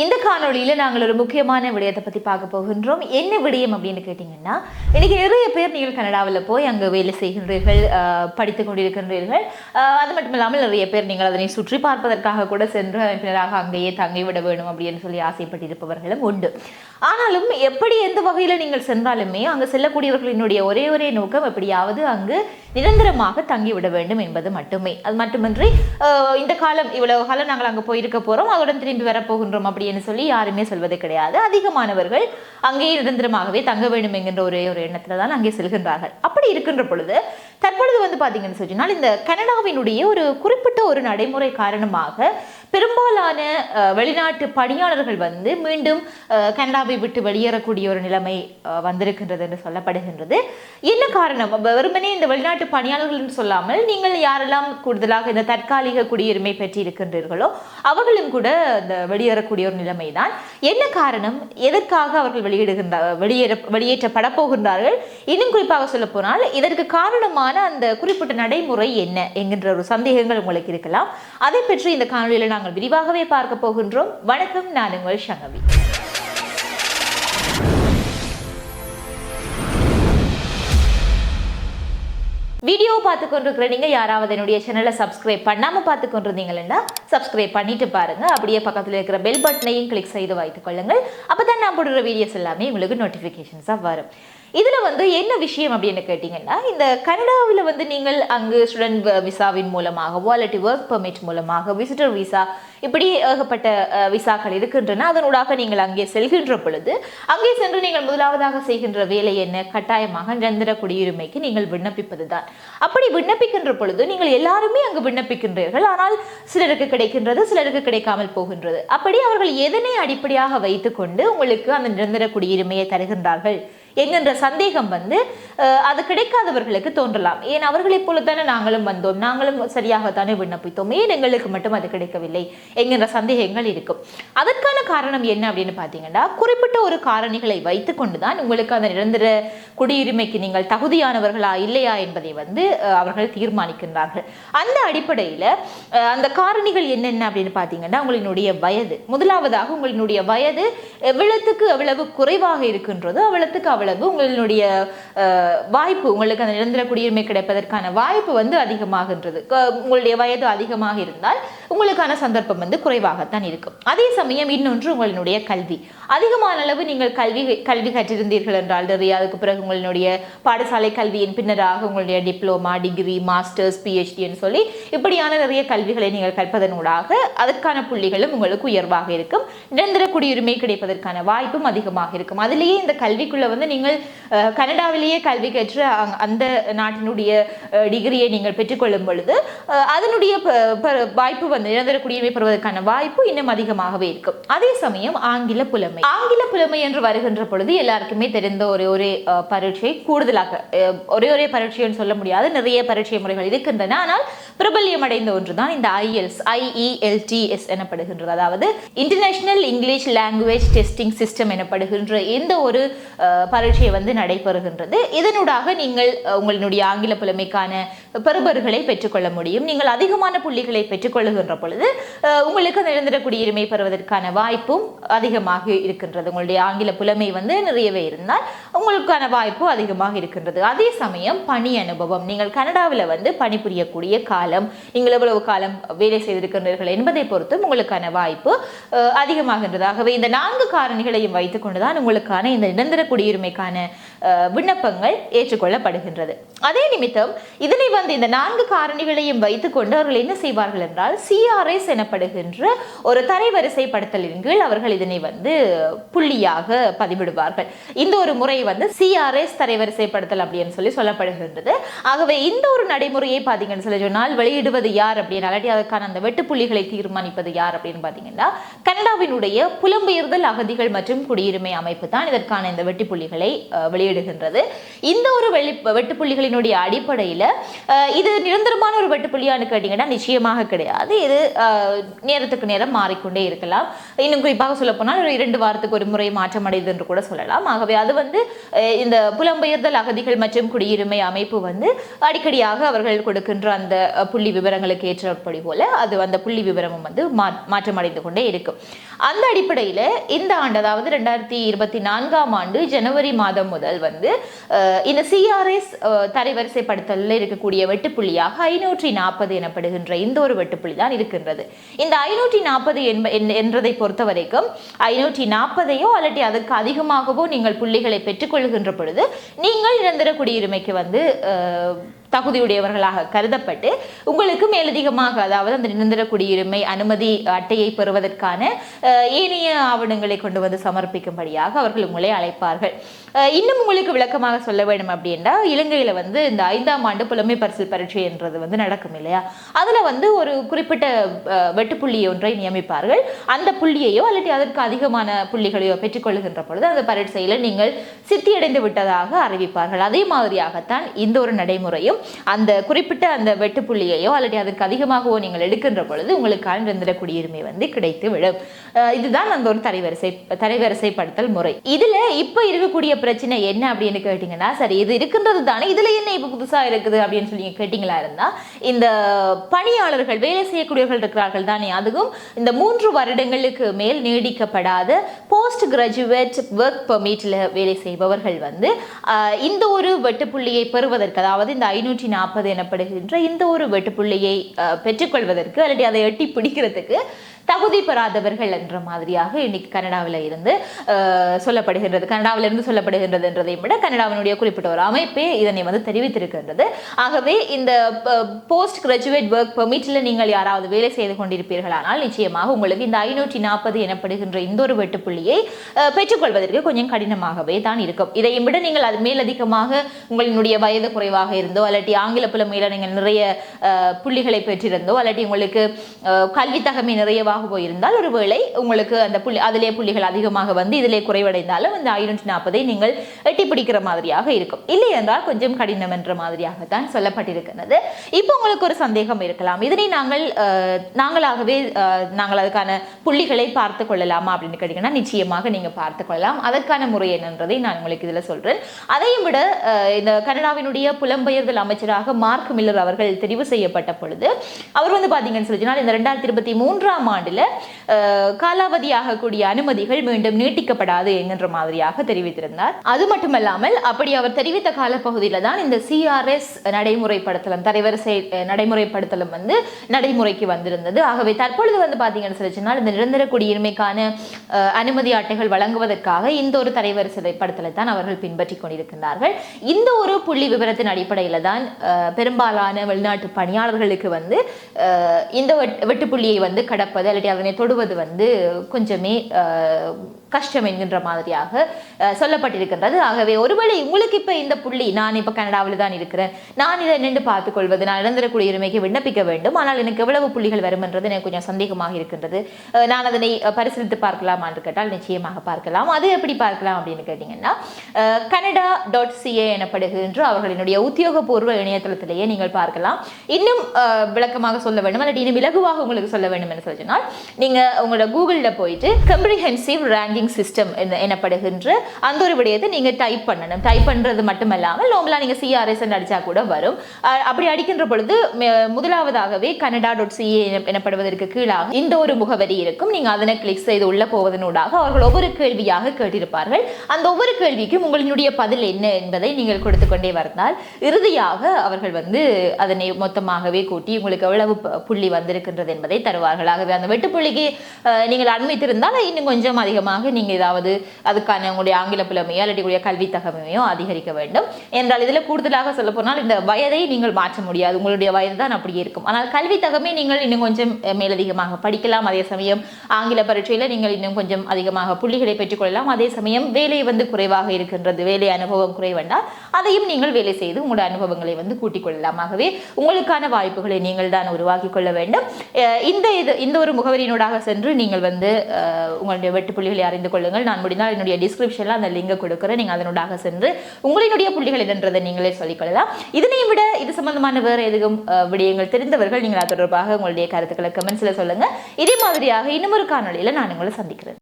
இந்த காணொளியில நாங்கள் ஒரு முக்கியமான விடயத்தை பத்தி பார்க்க போகின்றோம். என்ன விடயம் அப்படின்னு கேட்டிங்கன்னா இன்னைக்கு நிறைய பேர் நீங்கள் கனடாவில் போய் அங்கே வேலை செய்கின்றீர்கள் படித்து படித்துக் கொண்டிருக்கின்றீர்கள். அது மட்டும் இல்லாமல் நிறைய பேர் நீங்கள் அதனை சுற்றி பார்ப்பதற்காக கூட சென்று அதன் பின்னராக அங்கேயே தங்கிவிட வேணும் அப்படின்னு சொல்லி ஆசைப்பட்டிருப்பவர்களும் உண்டு. ஆனாலும் எப்படி எந்த வகையில் நீங்கள் சென்றாலுமே அங்கே செல்லக்கூடியவர்களினுடைய ஒரே ஒரே நோக்கம் எப்படியாவது அங்கு நிரந்தரமாக தங்கிவிட வேண்டும் என்பது மட்டுமே. அது மட்டுமின்றி இந்த காலம் இவ்வளவு காலம் நாங்கள் அங்கே போயிருக்க போகிறோம் அதோடன் திரும்பி வரப்போகின்றோம் அப்படின்னு சொல்லி யாருமே சொல்வது கிடையாது. அதிகமானவர்கள் அங்கேயே நிரந்தரமாகவே தங்க வேண்டும் என்கின்ற ஒரே ஒரு எண்ணத்தில் தான் அங்கே செல்கின்றார்கள். அப்படி இருக்கின்ற பொழுது தற்பொழுது வந்து பார்த்தீங்கன்னு சொன்னால் இந்த கனடாவினுடைய ஒரு குறிப்பிட்ட ஒரு நடைமுறை காரணமாக பெரும்பாலான வெளிநாட்டு பணியாளர்கள் வந்து மீண்டும் கனடாவை விட்டு வெளியேறக்கூடிய ஒரு நிலைமை வந்திருக்கின்றது என்று சொல்லப்படுகின்றது. என்ன காரணம்? வெறுமனே இந்த வெளிநாட்டு பணியாளர்கள் சொல்லாமல் நீங்கள் யாரெல்லாம் கூடுதலாக இந்த தற்காலிக குடியுரிமை பெற்று இருக்கின்றீர்களோ அவர்களும் கூட இந்த வெளியேறக்கூடிய ஒரு நிலைமை தான் என்ன காரணம்? எதற்காக அவர்கள் வெளியிடுகின்ற வெளியேற வெளியேற்றப்பட போகின்றார்கள்? இன்னும் குறிப்பாக சொல்ல போனால் இதற்கு காரணமான அந்த குறிப்பிட்ட நடைமுறை என்ன? என்கின்ற ஒரு சந்தேகங்கள் உங்களுக்கு இருக்கலாம். அதை பற்றி இந்த காணொலியில் நாங்கள் விரிவாகவே பார்க்க போகின்றோம். வணக்கம் நான் உங்கள் சங்கவி. வீடியோ பார்த்து கொண்டிருக்கிற நீங்கள் யாராவது என்னுடைய சேனலை சப்ஸ்கிரைப் பண்ணாமல் பார்த்து கொண்டிருந்தீங்கன்னா சப்ஸ்கிரைப் பண்ணிட்டு பாருங்கள் அப்படியே பக்கத்தில் இருக்கிற பெல் பட்டனையும் கிளிக் செய்து வைத்துக் கொள்ளுங்கள். அப்பதான் நான் போடுற வீடியோஸ் எல்லாமே உங்களுக்கு நோட்டிஃபிகேஷன்ஸாக வரும். இதில் வந்து என்ன விஷயம் அப்படின்னு கேட்டிங்கன்னா இந்த கனடாவில் வந்து நீங்கள் அங்கு ஸ்டூடெண்ட் விசாவின் மூலமாகவோ வாலட்டி ஒர்க் பெர்மிட் மூலமாக விசிட்டர் விசா இப்படி ஏகப்பட்ட விசாக்கள் இருக்கின்றன. அதனூடாக நீங்கள் அங்கே செல்கின்ற பொழுது அங்கே சென்று நீங்கள் முதலாவதாக செய்கின்ற வேலை என்ன? கட்டாயமாக நிரந்தர குடியுரிமைக்கு நீங்கள் விண்ணப்பிப்பது தான் அப்படி விண்ணப்பிக்கின்ற பொழுது நீங்கள் எல்லாருமே அங்கு விண்ணப்பிக்கின்றீர்கள். ஆனால் சிலருக்கு கிடைக்கின்றது சிலருக்கு கிடைக்காமல் போகின்றது. அப்படி அவர்கள் எதனை அடிப்படையாக வைத்துக்கொண்டு உங்களுக்கு அந்த நிரந்தர குடியுரிமையை தருகின்றார்கள்? என்கின்ற சந்தேகம் வந்து அது கிடைக்காதவர்களுக்கு தோன்றலாம். ஏன் அவர்களைப் போலத்தானே நாங்களும் வந்தோம்? நாங்களும் சரியாகத்தானே விண்ணப்பித்தோம்? ஏன் எங்களுக்கு மட்டும் அது கிடைக்கவில்லை? என்கின்ற சந்தேகங்கள் இருக்கும். அதற்கான காரணம் என்ன அப்படின்னு பார்த்தீங்கன்னா குறிப்பிட்ட ஒரு காரணிகளை வைத்துக்கொண்டு தான் உங்களுக்கு அந்த நிரந்தர குடியுரிமைக்கு நீங்கள் தகுதியானவர்களா இல்லையா என்பதை வந்து அவர்கள் தீர்மானிக்கின்றார்கள். அந்த அடிப்படையில் அந்த காரணிகள் என்னென்ன அப்படின்னு பார்த்தீங்கன்னா உங்களினுடைய வயது. முதலாவதாக உங்களினுடைய வயது எவ்வளவுக்கு எவ்வளவு குறைவாக இருக்கின்றதோ அவ்வளவுக்கு அவ்வளவு உங்களுடைய வாய்ப்பு உங்களுக்கு அந்த நிரந்தர குடியுரிமை கிடைப்பதற்கான வாய்ப்பு வந்து அதிகமாகின்றது. உங்களுடைய வயது அதிகமாக இருந்தால் உங்களுக்கான சந்தர்ப்பம் வந்து குறைவாகத்தான் இருக்கும். அதே சமயம் இன்னொன்று உங்களுடைய கல்வி. அதிகமான அளவு நீங்கள் கல்வி கல்வி கற்றிருந்தீர்கள் என்றால் நிறைய அதுக்கு பிறகு உங்களுடைய பாடசாலை கல்வியின் பின்னராக உங்களுடைய டிப்ளோமா டிகிரி மாஸ்டர்ஸ் பிஹெச்டின்னு சொல்லி இப்படியான நிறைய கல்விகளை நீங்கள் கற்பதனூடாக அதற்கான புள்ளிகளும் உங்களுக்கு உயர்வாக இருக்கும். நிரந்தர குடியுரிமை கிடைப்பதற்கான வாய்ப்பும் அதிகமாக இருக்கும். அதிலேயே இந்த கல்விக்குள்ள வந்து நீங்கள் கனடாவிலேயே கல்வி கற்று அந்த நாட்டினுடைய டிகிரியை நீங்கள் பெற்றுக்கொள்ளும் பொழுது அதனுடைய வாய்ப்பு வந்து நிரந்தர குடியுரிமை பெறுவதற்கான வாய்ப்பு இன்னும் அதிகமாகவே இருக்கும். அதே சமயம் ஆங்கில புலமை. ஆங்கில புலமை என்று வருகின்ற பொழுது எல்லாருக்குமே தெரிந்த ஒரே ஒரே பரீட்சை கூடுதலாக ஒரே ஒரே பரீட்சைன்னு சொல்ல முடியாது நிறைய பரீட்சை முறைகள் இருக்கின்றன. ஆனால் பிரபல்யம் அடைந்த ஒன்றுதான் இந்த ஐஎல்ஸ் ஐஇஎல்டிஎஸ் எனப்படுகின்றது. அதாவது international English language testing system எனப்படுகின்ற இந்த ஒரு அஹ், பரீட்சை வந்து நடைபெறுகின்றது. இதனூடாக நீங்கள் உங்களுடைய ஆங்கில புலமைக்கான பெறுபர்களை பெற்றுக்கொள்ள முடியும். நீங்கள் அதிகமான புள்ளிகளை பெற்றுக்கொள்ளுகின்ற பொழுது உங்களுக்கு நிரந்தர குடியுரிமை பெறுவதற்கான வாய்ப்பும் அதிகமாக இருக்கின்றது. உங்களுடைய ஆங்கில புலமை வந்து நிறையவே இருந்தால் உங்களுக்கான வாய்ப்பு அதிகமாக இருக்கின்றது. அதே சமயம் பணி அனுபவம். நீங்கள் கனடாவில் வந்து பணிபுரியக்கூடிய காலம் நீங்கள் எவ்வளவு காலம் வேலை செய்திருக்கின்றீர்கள் என்பதை பொறுத்தும் உங்களுக்கான வாய்ப்பு அதிகமாகின்றது ஆகவே இந்த நான்கு காரணிகளையும் வைத்துக்கொண்டுதான் உங்களுக்கான இந்த நிரந்தர குடியுரிமைக்கான விண்ணப்பங்கள் ஏற்றுக்கொள்ளப்படுகின்றது. அதே நிமித்தம் இதனை வந்து இந்த நான்கு காரணிகளையும் வைத்துக்கொண்டு அவர்கள் என்ன செய்வார்கள் என்றால் சிஆர்எஸ் எனப்படுகின்ற ஒரு தரைவரிசைப்படுத்தலின் கீழ் அவர்கள் இதனை வந்து புள்ளியாக பதிவிடுவார்கள். இந்த ஒரு முறை வந்து சிஆர்எஸ் தரைவரிசைப்படுத்தல் அப்படின்னு சொல்லி சொல்லப்படுகின்றது. ஆகவே இந்த ஒரு நடைமுறையை பார்த்தீங்கன்னு சொல்லி சொன்னால் வெளியிடுவது யார் அப்படின்னு அல்லாட்டி அதற்கான அந்த வெட்டுப்புள்ளிகளை தீர்மானிப்பது யார் அப்படின்னு பார்த்தீங்கன்னா கனடாவினுடைய புலம்பெயர்தல் அகதிகள் மற்றும் குடியுரிமை அமைப்பு தான் இதற்கான இந்த வெட்டுப்புள்ளிகளை வெளியிடுகின்றது. இந்த ஒரு வெளி வெட்டுப்புள்ளிகளினுடைய அடிப்படையில் இது நிரந்தரமான ஒரு வெட்டுப்புள்ளியான்னு கேட்டிங்கன்னா நிச்சயமாக கிடையாது. இது நேரத்துக்கு நேரம் மாறிக்கொண்டே இருக்கலாம். இன்னும் குறிப்பாக சொல்ல போனால் ஒரு இரண்டு வாரத்துக்கு ஒரு முறை மாற்றம் அடையுது என்று கூட சொல்லலாம். ஆகவே அது வந்து இந்த புலம்பெயர்தல் அகதிகள் மற்றும் குடியுரிமை அமைப்பு வந்து அடிக்கடியாக அவர்கள் கொடுக்கின்ற அந்த புள்ளி விவரங்களுக்கு ஏற்றபடி போல அது அந்த புள்ளி விவரமும் வந்து மா- மாற்றமடைந்து கொண்டே இருக்கும். அந்த அடிப்படையில் இந்த ஆண்டு அதாவது ரெண்டாயிரத்தி இருபத்தி நான்காம் ஆண்டு ஜனவரி மாதம் முதல் வந்து அஹ், இந்த சிஆர்எஸ் தரைவரிசைப்படுத்தலில் இருக்கக்கூடிய வெட்டுப்புள்ளியாக ஐநூற்றி நாற்பது எனப்படுகின்ற இந்த ஒரு வெட்டுப்புள்ளி தான் இருக்கின்றது. இந்த ஐநூற்றி நாற்பது என்ப என்- என்றதை பொறுத்த வரைக்கும் ஐநூற்றி நாற்பதையோ அல்லது அதற்கு அதிகமாகவோ நீங்கள் புள்ளிகளை பெற்று பெற்றுக்கொள்கின்ற பொழுது நீங்கள் நிரந்தர குடியுரிமைக்கு வந்து தகுதியுடையவர்களாக கருதப்பட்டு உங்களுக்கு மேலதிகமாக அதாவது அந்த நிரந்தர குடியுரிமை அனுமதி அட்டையை பெறுவதற்கான ஏனைய ஆவணங்களை கொண்டு வந்து சமர்ப்பிக்கும்படியாக அவர்கள் உங்களை அழைப்பார்கள். இன்னும் உங்களுக்கு விளக்கமாக சொல்ல வேண்டும் அப்படின்னா இலங்கையில் வந்து இந்த ஐந்தாம் ஆண்டு புலமை பரிசில் பரீட்சை என்றது வந்து நடக்கும் இல்லையா? அதில் வந்து ஒரு குறிப்பிட்ட வெட்டுப்புள்ளி ஒன்றை நியமிப்பார்கள். அந்த புள்ளியையோ அல்லது அதற்கு அதிகமான புள்ளிகளையோ பெற்றுக்கொள்கின்ற பொழுது அந்த பரீட்சையில் நீங்கள் சித்தியடைந்து விட்டதாக அறிவிப்பார்கள். அதே மாதிரியாகத்தான் இந்த ஒரு நடைமுறையும் அந்த குறிப்பிட்ட அந்த வெட்டுப்புள்ளியையோ அல்லது அதற்கு அதிகமாகவோ நீங்கள் எடுக்கின்ற பொழுது உங்களுக்கான நிரந்தர குடியுரிமை வந்து கிடைத்து விடும். இதுதான் அந்த ஒரு தரைவரிசை தரைவரிசைப்படுத்தல் முறை. இதுல இப்ப இருக்கக்கூடிய பிரச்சனை என்ன அப்படின்னு கேட்டீங்கன்னா சரி இது இருக்கின்றது தானே இதுல என்ன இப்ப புதுசா இருக்குது அப்படின்னு சொல்லி கேட்டிங்களா கேட்டீங்களா இருந்தா இந்த பணியாளர்கள் வேலை செய்யக்கூடியவர்கள் இருக்கிறார்கள் தானே அதுவும் இந்த மூன்று வருடங்களுக்கு மேல் நீடிக்கப்படாத போஸ்ட் கிராஜுவேட் ஒர்க் பர்மிட்ல வேலை செய்பவர்கள் வந்து இந்த ஒரு வெட்டுப்புள்ளியை பெறுவதற்கு அதாவது இந்த ஐநூற்றி நாற்பது எனப்படுகின்ற இந்த ஒரு வெட்டுப்புள்ளியை பெற்றுக்கொள்வதற்கு அல்லது அதை எட்டி பிடிக்கிறதுக்கு தகுதி பெறாதவர்கள் என்ற மாதிரியாக இன்னைக்கு கனடாவில் இருந்து சொல்லப்படுகின்றது. கனடாவில் இருந்து சொல்லப்படுகின்றது என்றதை விட கனடாவினுடைய குறிப்பிட்ட ஒரு அமைப்பே இதனை வந்து தெரிவித்திருக்கின்றது. ஆகவே இந்த போஸ்ட் கிராஜுவேட் ஒர்க் பெர்மிட்டில் நீங்கள் யாராவது வேலை செய்து கொண்டிருப்பீர்களானால் நிச்சயமாக உங்களுக்கு இந்த ஐநூற்றி நாற்பது எனப்படுகின்ற இந்த ஒரு வெட்டுப்புள்ளியை பெற்றுக்கொள்வதற்கு கொஞ்சம் கடினமாகவே தான் இருக்கும். இதையும் விட நீங்கள் அது மேலதிகமாக உங்களினுடைய வயது குறைவாக இருந்தோ அல்லாட்டி ஆங்கில புலமையில் நீங்கள் நிறைய புள்ளிகளை பெற்றிருந்தோ அல்லாட்டி உங்களுக்கு கல்வி தகமை நிறைய நிறையவாக போயிருந்தால் ஒருவேளை உங்களுக்கு அந்த புள்ளி அதிலே புள்ளிகள் அதிகமாக வந்து இதிலே குறைவடைந்தாலும் அந்த ஐநூற்றி நாற்பதை நீங்கள் எட்டி பிடிக்கிற மாதிரியாக இருக்கும். இல்லை என்றால் கொஞ்சம் கடினம் என்ற மாதிரியாகத்தான் சொல்லப்பட்டிருக்கிறது. இப்போ உங்களுக்கு ஒரு சந்தேகம் இருக்கலாம். இதனை நாங்கள் நாங்களாகவே நாங்கள் அதுக்கான புள்ளிகளை பார்த்து கொள்ளலாமா அப்படின்னு கேட்டீங்கன்னா நிச்சயமாக நீங்கள் பார்த்து கொள்ளலாம். அதற்கான முறை என்னன்றதை நான் உங்களுக்கு இதில் சொல்கிறேன் அதையும் விட இந்த கனடாவினுடைய புலம்பெயர்தல் அமைச்சராக மார்க் மில்லர் அவர்கள் தெரிவு செய்யப்பட்ட பொழுது அவர் வந்து பார்த்தீங்கன்னு சொல்லி இந்த ரெண்டாயிரத்தி இருபத்தி மூன்றாம் ஆண்டு ஆண்டில் காலாவதியாகக்கூடிய அனுமதிகள் மீண்டும் நீட்டிக்கப்படாது என்கின்ற மாதிரியாக தெரிவித்திருந்தார். அது மட்டுமல்லாமல் அப்படி அவர் தெரிவித்த காலப்பகுதியில் தான் இந்த சிஆர்எஸ் நடைமுறைப்படுத்தலும் தலைவர் நடைமுறைப்படுத்தலும் வந்து நடைமுறைக்கு வந்திருந்தது. ஆகவே தற்பொழுது வந்து பார்த்தீங்கன்னு சொல்லி இந்த நிரந்தர குடியுரிமைக்கான அஹ், அனுமதி அட்டைகள் வழங்குவதற்காக இந்த ஒரு தரைவரிசைப்படுத்தலை தான் அவர்கள் பின்பற்றி கொண்டிருக்கின்றார்கள். இந்த ஒரு புள்ளி விவரத்தின் அடிப்படையில் தான் பெரும்பாலான வெளிநாட்டு பணியாளர்களுக்கு வந்து இந்த வெட்- வெட்டுப்புள்ளியை வந்து கடப்பது இல்லாட்டி அதனை தொடுவது வந்து கொஞ்சமே கஷ்டம் என்கின்ற மாதிரியாக சொல்லப்பட்டிருக்கின்றது. ஆகவே ஒருவேளை உங்களுக்கு இப்போ இந்த புள்ளி நான் இப்போ கனடாவில் தான் இருக்கிறேன் நான் இதை நின்று பார்த்துக்கொள்வது நான் நிரந்தர குடியுரிமைக்கு விண்ணப்பிக்க வேண்டும் ஆனால் எனக்கு எவ்வளவு புள்ளிகள் வரும் என்றது எனக்கு கொஞ்சம் சந்தேகமாக இருக்கின்றது. நான் அதனை பரிசீலித்து பார்க்கலாமா என்று கேட்டால் நிச்சயமாக பார்க்கலாம். அது எப்படி பார்க்கலாம் அப்படின்னு கேட்டிங்கன்னா கனடா டாட் சிஏ எனப்படுகின்ற அவர்களினுடைய உத்தியோகபூர்வ இணையதளத்திலேயே நீங்கள் பார்க்கலாம். இன்னும் விளக்கமாக சொல்ல வேண்டும் அல்லது இன்னும் இலகுவாக உங்களுக்கு சொல்ல வேண்டும் என்று சொல்லினால் சொன்னால் நீங்க உங்களோட கூகுளில் போயிட்டு கம்ப்ரிஹென்சிவ் ரேங்கிங் சிஸ்டம் எனப்படுகின்ற அந்த ஒரு விடயத்தை நீங்க டைப் பண்ணணும். டைப் பண்றது மட்டுமல்லாமல் நார்மலா நீங்க சிஆர்எஸ் அடிச்சா கூட வரும். அப்படி அடிக்கின்ற பொழுது முதலாவதாகவே கனடா டாட் சிஏ எனப்படுவதற்கு கீழாக இந்த ஒரு முகவரி இருக்கும். நீங்க அதனை கிளிக் செய்து உள்ள போவதனூடாக அவர்கள் ஒவ்வொரு கேள்வியாக கேட்டிருப்பார்கள். அந்த ஒவ்வொரு கேள்விக்கும் உங்களினுடைய பதில் என்ன என்பதை நீங்கள் கொடுத்து கொண்டே வந்தால் இறுதியாக அவர்கள் வந்து அதனை மொத்தமாகவே கூட்டி உங்களுக்கு எவ்வளவு புள்ளி வந்திருக்கின்றது என்பதை தருவார்கள் ஆகவே அந்த வெட்டுப்புள்ளிக்கு புள்ளிக்கு நீங்கள் அண்மைத்திருந்தால் இன்னும் கொஞ்சம் அதிகமாக நீங்கள் ஏதாவது அதுக்கான உங்களுடைய ஆங்கில புலமையோ அல்லது கல்வி தகமையோ அதிகரிக்க வேண்டும். என்றால் இதில் கூடுதலாக சொல்ல போனால் இந்த வயதை நீங்கள் மாற்ற முடியாது. உங்களுடைய வயது தான் அப்படியே இருக்கும். ஆனால் கல்வி தகமை நீங்கள் இன்னும் கொஞ்சம் மேலதிகமாக படிக்கலாம். அதே சமயம் ஆங்கில பரீட்சையில் நீங்கள் இன்னும் கொஞ்சம் அதிகமாக புள்ளிகளை பெற்றுக்கொள்ளலாம் அதே சமயம் வேலை வந்து குறைவாக இருக்கின்றது. வேலை அனுபவம் குறைவென்றால் அதையும் நீங்கள் வேலை செய்து உங்களுடைய அனுபவங்களை வந்து கூட்டிக் கொள்ளலாம். ஆகவே உங்களுக்கான வாய்ப்புகளை நீங்கள் தான் உருவாக்கி கொள்ள வேண்டும். இந்த இது இந்த ஒரு முகவரியினூடாக சென்று நீங்கள் வந்து உங்களுடைய வெட்டு புள்ளிகளை அறிந்து கொள்ளுங்கள். நான் முடிந்தால் என்னுடைய டிஸ்கிரிப்ஷனில் அந்த லிங்கை கொடுக்குறேன். நீங்கள் அதனூடாக சென்று உங்களினுடைய புள்ளிகள் என்னன்றதை நீங்களே சொல்லிக்கொள்ளலாம் இதனையும் விட இது சம்பந்தமான வேறு எதுவும் விடயங்கள் தெரிந்தவர்கள் நீங்கள் அது தொடர்பாக உங்களுடைய கருத்துக்களை கமெண்ட்ஸில் சொல்லுங்க. இதே மாதிரியாக இன்னும் ஒரு காணொலியில் நான் உங்களை சந்திக்கிறேன்.